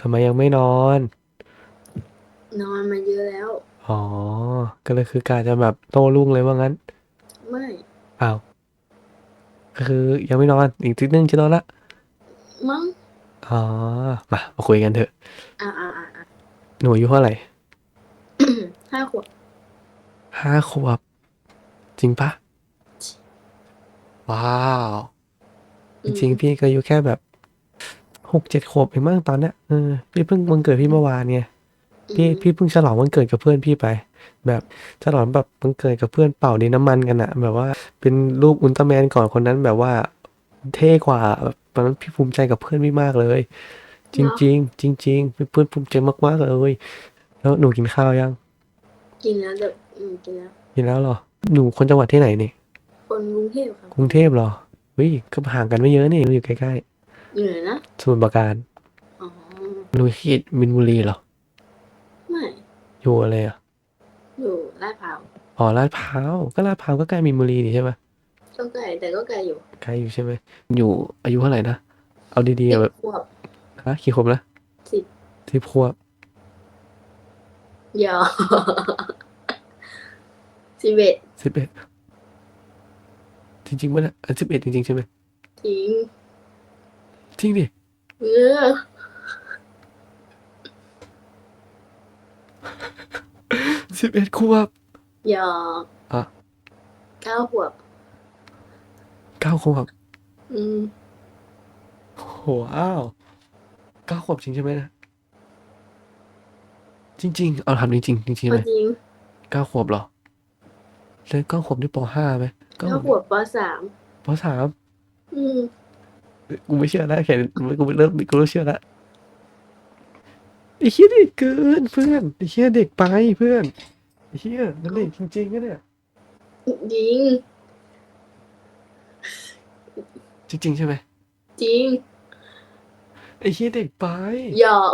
ทำไมยังไม่นอน นอนมาเยอะแล้ว อ๋อ ก็เลยคือกาจะแบบโต้รุ่งเลยว่างั้น ไม่อ้าวก็คือยังไม่นอน อีกทีนึงจะนอนละ มั้งอ๋อ มา มาคุยกันเถอะ อ่าอ่าอ่าอ่าหนูอายุเท่าไหร่ ห้าขวบห้าขวบ จริงปะว้าว จริงๆพี่ก็อายุแค่แบบ หกเจ็ดขวบเองมั้งตอนเนี้ยเออพี่เพิ่งวันเกิดพี่เมื่อวานไงพี่พี่เพิ่งฉลองวันเกิดกับเพื่อนพี่ไป แบบฉลองแบบวันเกิดกับเพื่อนเป่าดินน้ำมันกันอะแบบว่าเป็นรูปอุลตร้าแมนก่อนคนนั้นแบบว่า เท่กว่าแบบตอนนั้นพี่ภูมิใจกับเพื่อนพี่มากเลย จริงๆจริงๆเพื่อนภูมิใจมากๆเลยแล้วหนูกินข้าวยัง กินแล้วเดี๋ยวอืมกินแล้วกินแล้วเหรอหนูคนจังหวัดที่ไหนนี่คนกรุงเทพครับกรุงเทพเหรอเฮ้ยก็ห่างกันไม่เยอะนี่หนูอยู่ใกล้เหนื่อยนะๆสมุทรปราการอ๋อหนูเขตมินบุรีเหรอ ไม่อยู่อะไรอะอยู่ลาดพร้าวอ๋อลาดพร้าวก็ลาดพร้าวก็ใกล้มินบุรีนี่ใช่ไหมก็ไกลแต่ก็ไกลอยู่ใกล้อยู่ใช่ไหมอยู่อายุเท่าไหร่นะเอาดีๆสิอะบแบบขวบ ฮะกี่ขวบนะสิบ สิบขวบหยอสิบเอ็ดสิบเอ็ดจริงๆป่ะเนี่ยสิบเอ็ดจริงๆใช่ไหมจริง จริงดิเออสิบเอ็ดขวบหยออะเก้าขวบเก้าขวบอืมโหว้าวเก้าขวบจริงใช่ไหมนะจริง ๆ เอาทำจริงๆจริงๆเอาไหมจริงเก้าขวบเหรอแล้วเก้าขวบนี่ปห้าไหมเก้าเก้าขวบปสามปสามอืม กูไม่เชื่อแล้วแค่กูเริ่มกูเริ่มเชื่อแล้วไอ้เหี้ยเด็กเกินเพื่อนไอ้เหี้ยเด็กไปเพื่อนไอ้เหี้ยมันเด็กจริงๆนะเนี่ยจริง จริง ๆ ใช่ไหมจริงไอ้เหี้ยเด็กไปหยอก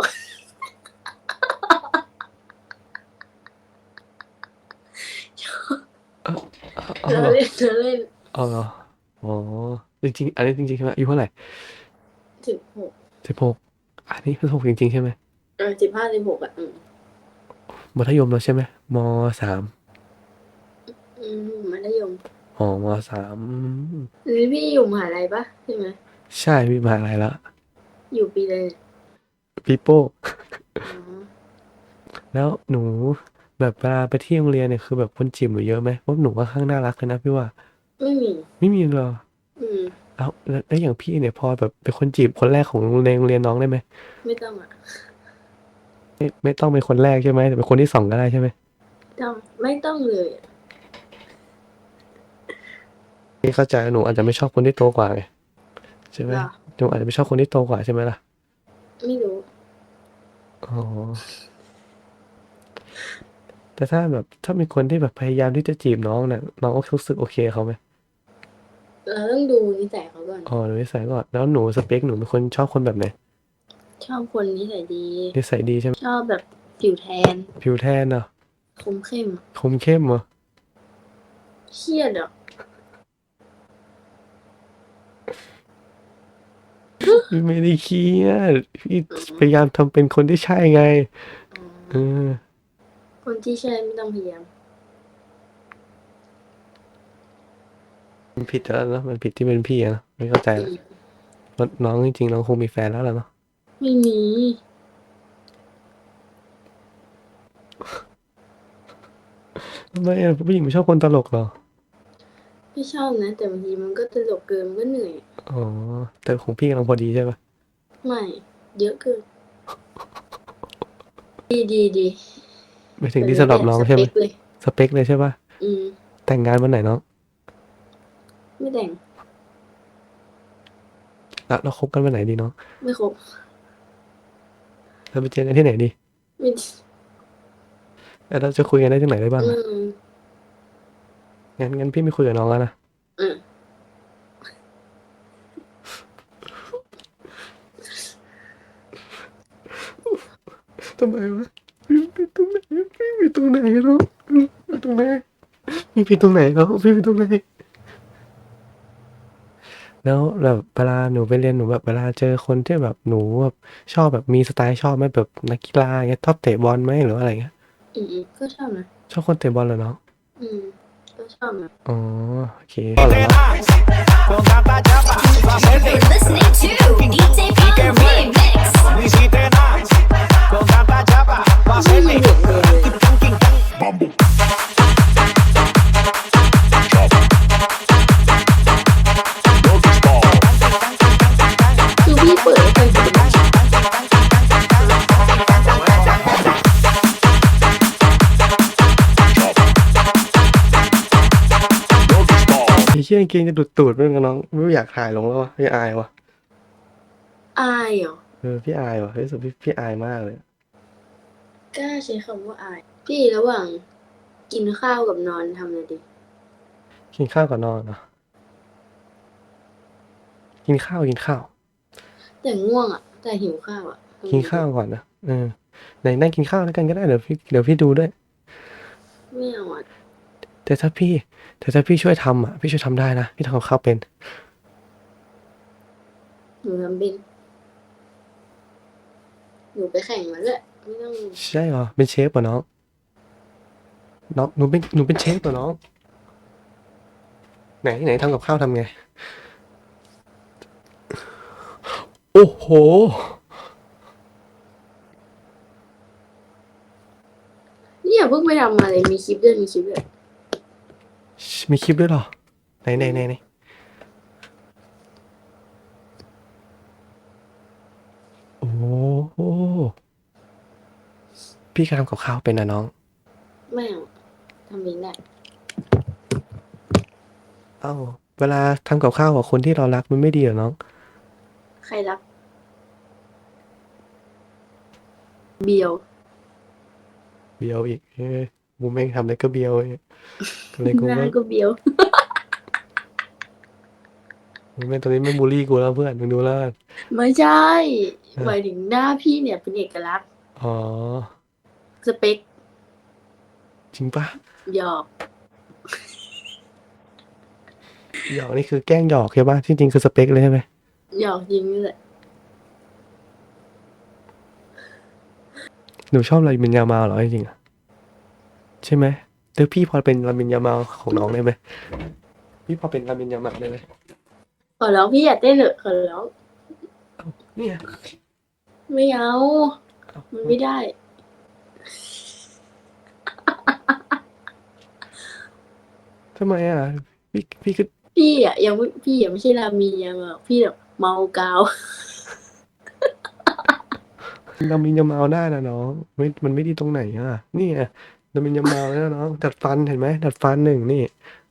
เอาเธเอาอเหรอเล่นเธอเล่นเอาเหรออ๋อ จริงๆอันนี้จริงๆใช่ไหมอายุเท่าไหร่สิบหกสิบหกอันนี้สิบหกจริงๆใช่ไหมเออสิบห้าสิบหกอะอืมมัธยมแล้วใช่ไหมมสามอืมมัธยมอ๋อมสามหรือพี่อยู่มหาลัยปะใช่ไหมใช่พี่มหาลัยแล้วอยู่ปีเลยปีโป้อ๋อแล้วหนูแบบเวลาไปที่โรงเรียนเนี่ยคือแบบคนจีบหนูเยอะไหมเพราะหนูก็ข้างน่ารักเลยนะพี่ว่า ไม่มี ไม่มีเหรอ อืม แล้วแล้วแล้วอย่างพี่เนี่ยพอแบบเป็นคนจีบคนแรกของโรงเรียนโรงเรียนน้องได้ไหมไม่ต้องอะไม่ไม่ต้องเป็นคนแรกใช่ไหมแต่เป็นคนที่สองก็ได้ใช่ไหมต้องไม่ต้องเลยอะพี่เข้าใจหนูอาจจะไม่ชอบคนที่โตกว่าไงใช่ไหมเหรอหนูอาจจะไม่ชอบคนที่โตกว่าใช่ไหมล่ะไม่รู้ อ๋อแต่ถ้าแบบถ้ามีคนที่แบบพยายามที่จะจีบน้องน่ะน้องก็รู้สึกโอเคเขาไหม เราต้องดูนิสัยเขาก่อน อ๋อหนูนิสัยก่อนแล้วหนูสเปคหนูเป็นคนชอบคนแบบไหนชอบคนนิสัยดี นิสัยดีใช่ไหมชอบแบบผิวแทน ผิวแทนเนาะคมเข้มอะคมเข้มเหรอเครียดอะพี่ไม่ได้เครียดพี่พยายามทำเป็นคนที่ใช่ไงเออ๋ออ คนที่ใช่ไม่ต้องพยายาม มันผิดแล้วเนอะมันผิดที่เป็นพี่อะเนอะไม่เข้าใจละเพราะน้องจริงๆน้องคงมีแฟนแล้วล่ะเนาะไม่มีทำไมอะผู้หญิงไม่ชอบคนตลกเหรอไม่ชอบนะ แต่บางทีมันก็ตลกเกินมันก็เหนื่อย อ๋อแต่ของพี่กำลังพอดีใช่ปะไม่ เยอะเกิน ดีดีดีไม่ถึงที่สำหรับน้องใช่ไหมสเปคเลย สเปคเลยใช่ปะอืม แต่งงานวันไหนน้อง ไม่แต่งแล้วเราคบกันวันไหนดีน้องไม่ครบเราไปเจอกันที่ไหนดีไม่แล้วเราจะคุยกันได้ที่ไหนได้บ้างอือะมงั้นงั้นพี่ไม่คุยกับน้องแล้วนะ อืมทำไมวะพี่ผิดตรงไหนพี่ผิดตรงไหนน้องพี่ผิดตรงไหนพี่ผิดตรงไหนน้องพี่ผิดตรงไหน แล้วแบบเวลาหนูไปเรียนหนูแบบเวลาเจอคนที่แบบหนูแบบชอบแบบมีสไตล์ชอบไหมแบบนักกีฬาเงี้ยชอบเตะบอลไหมหรือว่าอะไรเงี้ยอืมอืมก็ชอบนะ ชอบคนเตะบอลเหรอน้องอืมก็ชอบนะอ๋อโอเคก็แล้วเนาะ Con tanta chapa, pa' hacerte You're listening to DJ Punk ชี่ยจริงจะดูดตูดเพื่อนกันน้อง ไม่อยากถ่ายลงแล้ววะพี่อายวะอายเหรอเออพี่อายวะเฮ้ยรู้สุดพี่พี่อายมากเลยกล้าใช้คำว่าอาย พี่ระหว่างกินข้าวกับนอนทำอะไรดีกินข้าวก่อนนอนเนาะกินข้าวกินข้าว แต่ง่วงอะ แต่หิวข้าวอะกินข้าวก่อนนะเออไหนนั่งกินข้าวแล้วกันก็ได้เดี๋ยวพี่เดี๋ยวพี่ดูด้วย ไม่เอาอะ แต่ถ้าพี่ แต่ถ้าพี่ช่วยทำอะพี่ช่วยทำได้นะพี่ทำกับข้าวเป็นหนูทำเป็นหนูไปแข่งมาเลยไม่ต้องใช่เหรอเป็นเชฟเหรอน้องน้องหนูเป็นหนูเป็นเชฟเหรอน้อง ไหนไหนทำกับข้าวทำไง โอ้โห เนี่ยเพิ่งไปทำมาเลยมีคลิปด้วยมีคลิปด้วย มีคลิปด้วยเหรอ ไหนไหนไหนไหนโอ้โหพี่ก็ทำกับข้าวเป็นนะน้อง ไม่เอาทำเองได้เอ้าเวลาทำกับข้าวกับคนที่เรารักมันไม่ดีเหรอน้อง ใครรัก เบียว เบียวอีกเอ้ย กูแม่งทำอะไรก็เบียวเอ้ยอะไรกูหน้าก็ก็เบียวมึงแม่งตอนนี้ไม่งบูลลี่กูแล้วเพื่อนมึงดูแล้วกัน ไม่ใช่เออ หมายถึงหน้าพี่เนี่ยเป็นเอกลักษณ์อ๋อ สเปคจริงปะหยอกหยอกนี่คือแกล้งหยอกใช่ปะที่จริงคือสเปคเลยใช่ไหมหยอกจริงนี่แหละหนูชอบรามินยามาเหรอจริงๆอะ ใช่ไหมเดี๋ยวพี่พอเป็นรามินยามาของน้องได้ไหมพี่พอเป็นรามินยามาได้ไหมขอร้องพี่อย่าเต้นเลยขอร้องเนี่ยไม่เอา มันไม่ได้ ทำไมอะ พี่พี่ก็พี่อะยังไม่พี่อะไม่ใช่รามียังอะพี่แบบเมากาวรามินยามาได้นะน้องไม่มันไม่ดีตรงไหนอะนี่ไง รามินยามาแล้วน้องดัดฟันเห็นไหมดัดฟันหนึ่งนี่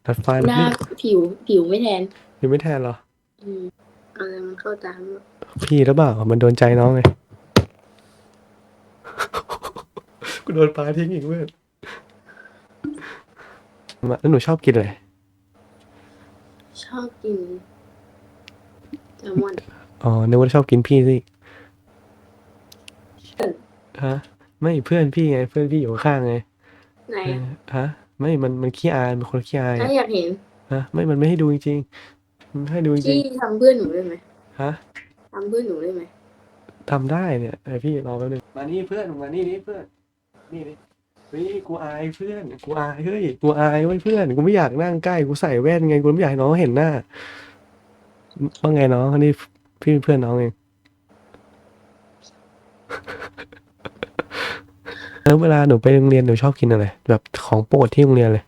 ดัดฟันหน้านี่ผิวผิวไม่แทน ยังไม่แทนเหรอ อืมอะไรมันเข้าตามพี่หรือเปล่ามันโดนใจน้องไง กูโดนปลาทิ้งอีกเว้ยมาแล้วหนูชอบกินอะไรชอบกินแซลมอนอ๋อนึกว่าชอบกินพี่สิเออฮะ ไม่เพื่อนพี่ไง เพื่อนพี่อยู่ข้างๆไง ไหนเออะอฮะ ไม่มันมันขี้อายเป็นคนขี้อายถ้าอะอยากเห็นฮะไม่มันไม่ให้ดูจริงๆมันไม่ให้ดูจริพี่งทำเพื่อนหนูได้ไหมๆฮะทำเพื่อนหนูได้ไหมทำได้เนี่ยไอพี่รอแป๊บนึงมานี่เพื่อนมานี่นี่เพื่อนนี่นี่เฮ้ยกูอายเพื่อนกูอายเฮ้ยกูอายเว้ยเพื่อนกูไม่อยากนั่งใกล้กูใส่แว่นไงกูไม่อยากให้น้องเห็นหน้าว่าไงน้องอันนี้พี่เป็นเพื่อนน้องเอง แล้วเวลาหนูไปโรงเรียนหนูชอบกินอะไรแบบของโปรดที่โรงเรียนเลย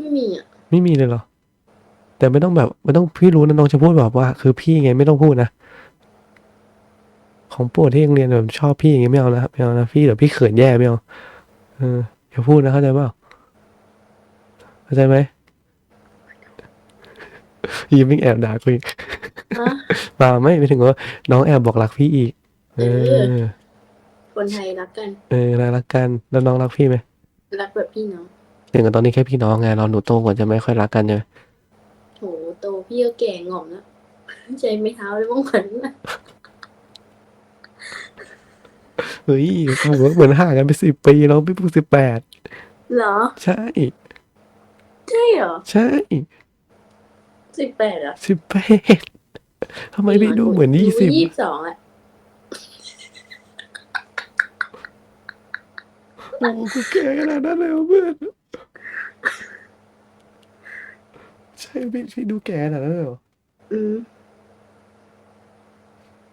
ไม่มีอะ ไม่มีเลยเหรอ แต่ไม่ต้องแบบไม่ต้องพี่รู้นะน้องจะพูดแบบว่า คือพี่ไงไม่ต้องพูดนะของโปรดที่โรงเรียนแบบชอบพี่อย่างเงี้ยไม่เอานะไม่เอานะพี่เดี๋ยวพี่เขินแย่ไม่เอาเอออย่าพูดนะเข้าใจเปล่าเข้าใจไหมยิ้มไม่แอบด่ากูอีกฮะเปล่าไม่ไม่ถึงว่าน้องแอบบอกรักพี่อีก เอเออ คนไทยรักกัน เออรักกันแล้วน้องรักพี่ไหมรักแบบพี่น้องถึงกับตอนนี้แค่พี่น้องไงเราหนูโตกว่าจะไม่ค่อยรักกันใช่ไหมโหโตพี่ก็แก่งอมแล้วใจไม่เท้าเลยบ้างขวัญนะเฮ้ยเหมือนห่างกันไปสิบปีแล้วพี่เพิ่งสิบแปดเหรอ ใช่ ใช่เหรอ ใช่สิบแปดเหรอสิบแปดทำไมพี่ดูเหมือนยี่สิบยี่สิบสองอะ โอ้กูแก่ขนาดนั้นเลยเหรอเพื่อนใช่พี่พี่ดูแก่ขนาดนั้นเลยเหรอ อืม